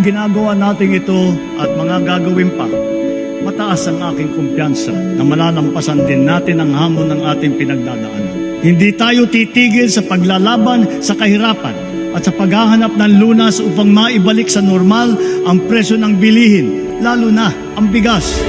ang ginagawa natin ito at mga gagawin pa, mataas ang aking kumpiyansa na malalampasan din natin ang hamon ng ating pinagdadaanan. Hindi tayo titigil sa paglalaban sa kahirapan at sa paghahanap ng lunas upang maibalik sa normal ang presyo ng bilihin, lalo na ang bigas.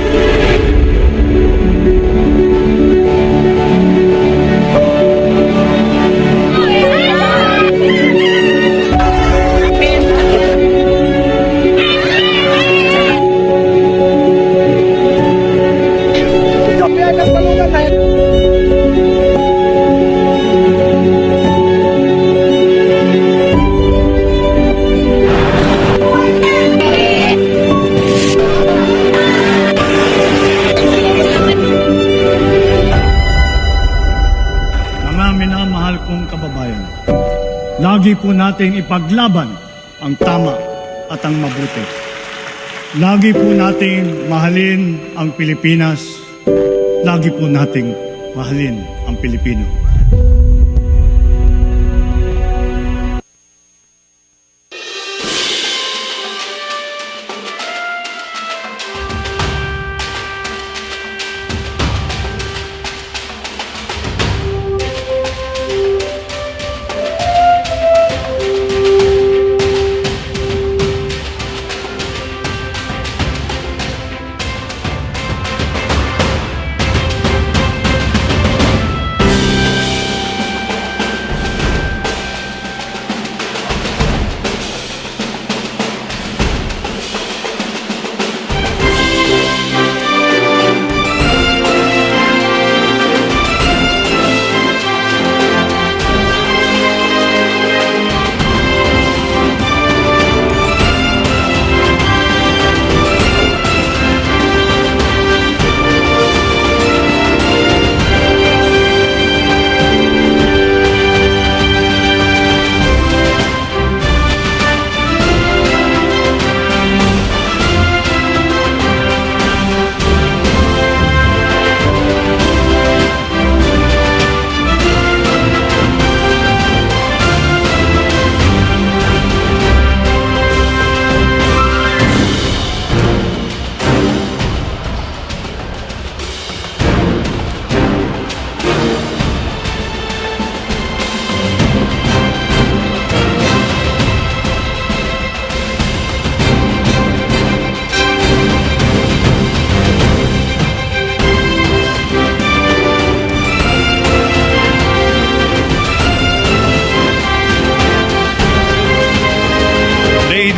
Po nating ipaglaban ang tama at ang mabuti. Lagi po nating mahalin ang Pilipinas. Lagi po nating mahalin ang Pilipino.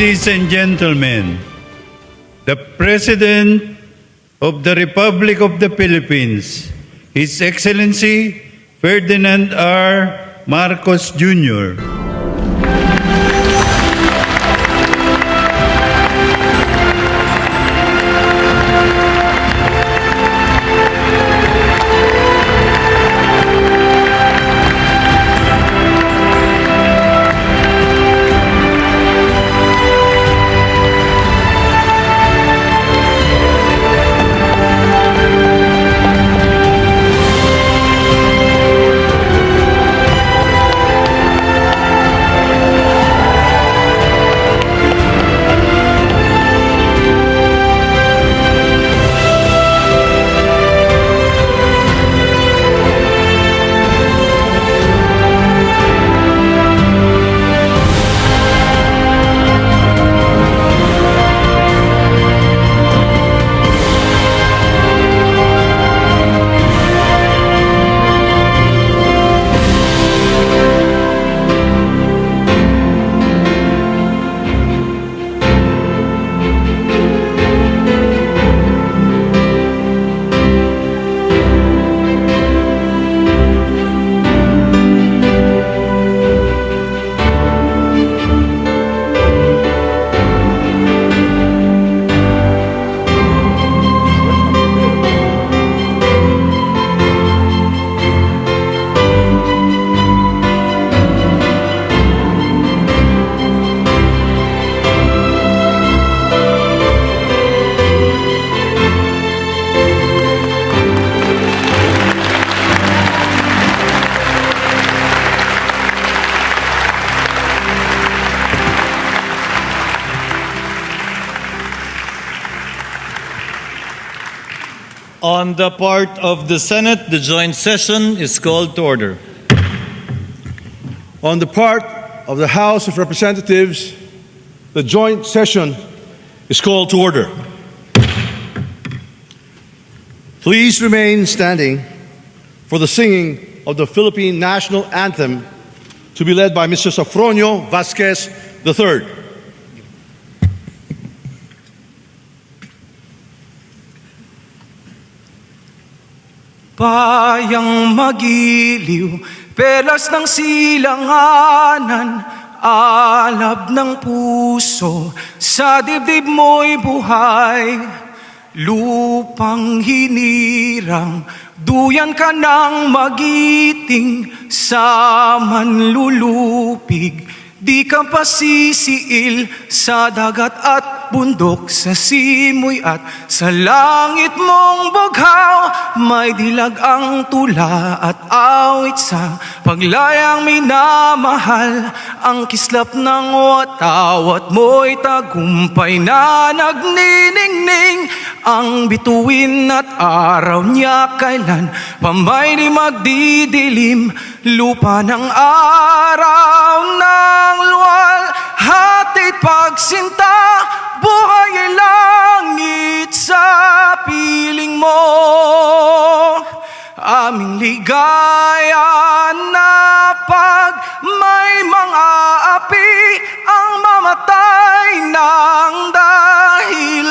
Ladies and gentlemen, the President of the Republic of the Philippines, His Excellency Ferdinand R. Marcos Jr. On the part of the Senate, the joint session is called to order. On the part of the House of Representatives, the joint session is called to order. Please remain standing for the singing of the Philippine National Anthem to be led by Mr. Safronio Vasquez III. Bayang magiliw, pelas ng silanganan, alab ng puso, sa dibdib mo'y buhay. Lupang hinirang, duyan ka ng magiting, sa manlulupig, di ka pasisiil sa dagat at bundok, sa simoy at sa langit mong bughaw. May dilag ang tula at awit sa paglayang minamahal. Ang kislap ng watawat mo'y tagumpay na nagniningning. Ang bituin at araw niya kailan pamay di magdidilim. Lupa ng araw ng luwal, hatid pagsinta, buhay ay langit sa piling mo. Aming ligaya na pag may mga api ang mamatay ng dahil